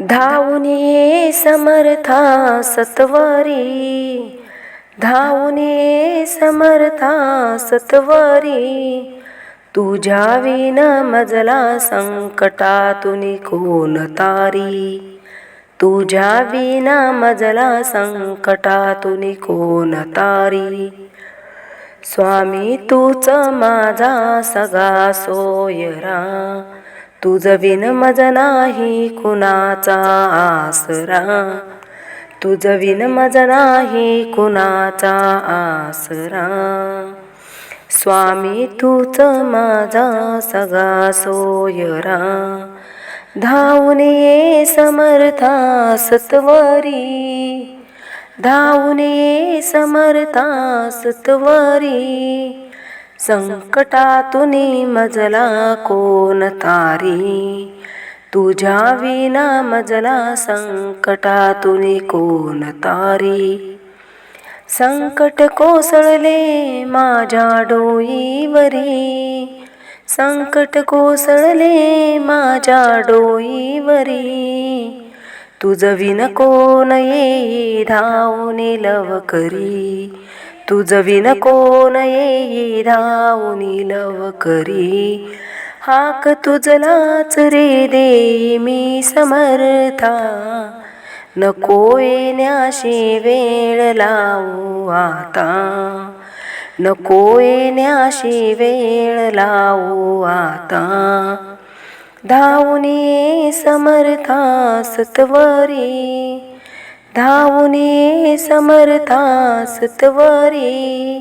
धावून ये समर्था सत्वरी. धावून ये समर्था सत्वरी. तुझ्या विन मजला संकटातून कोण तारी. तुझ्या विना मजला संकटातून कोण तारी. स्वामी तूच माझा सगा सोयरा. तुझ विन मज नाही कुणाचा आसरा. तुझ विन मज नाही कुणाचा आसरा. स्वामी तूच माझा सगा सोयरा. धावून ये समर्था सत्वरी. धावून ये समर्था सत्वरी. संकटातून मजला कोण तारी? तुझ्या विना मजला संकटातून कोण तारी? संकट कोसळले माझ्या डोईवरी. संकट कोसळले माझ्या डोईवरी. तुझ विन कोण ये धावून लव करी तुझ विन कोण ये धावून लव करी. हाक तुझलाच रे दे मी समर्था. नको येण्याशी वेळ लावू आता. नको येण्याशी वेळ लावू आता. धावून ये समर्था सत्वरी. धावून समर्थास समर्था सत्वरी.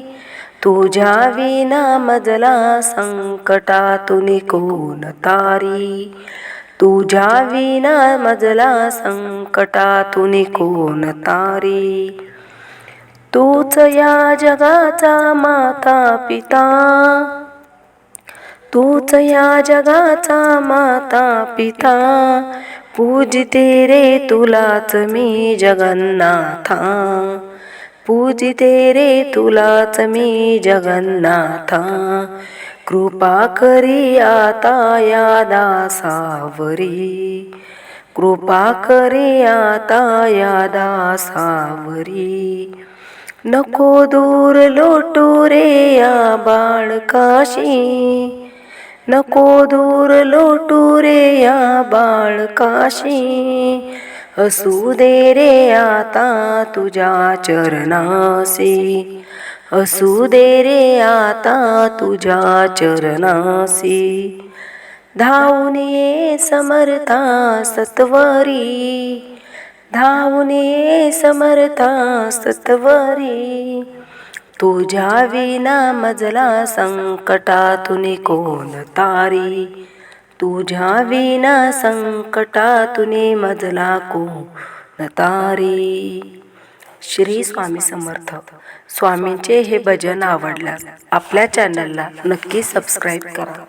तुझ्या विना मजला संकटातून कोण तारी. तुझ्या विना मजला संकटातून कोण तारी. तूच या जगाचा माता पिता. तूच या जगाचा माता पिता. पूजिते रे तुलाच मी जगन्नाथा. पूजिते रे तुलाच मी जगन्नाथा. कृपा करी आता या दासावरी. कृपा करी आता या दासावरी. नको दूर लोटू रे या बाळकाशी. नको दूर लो रे या बाळकाशी. असू दे रे आता तुझ्या चरणासी असू दे रे आता तुझ्या चरणासी धावून ये समर्था सत्वरी. धावून ये समर्था सत्वरी. तुझ्या विना मजला संकटातून कोण तारी? तुझ्या विना संकटातून मजला को तारी श्री स्वामी समर्थ. स्वामींचे हे भजन आवडल्यास आपल्या चॅनलला नक्की सबस्क्राईब करा.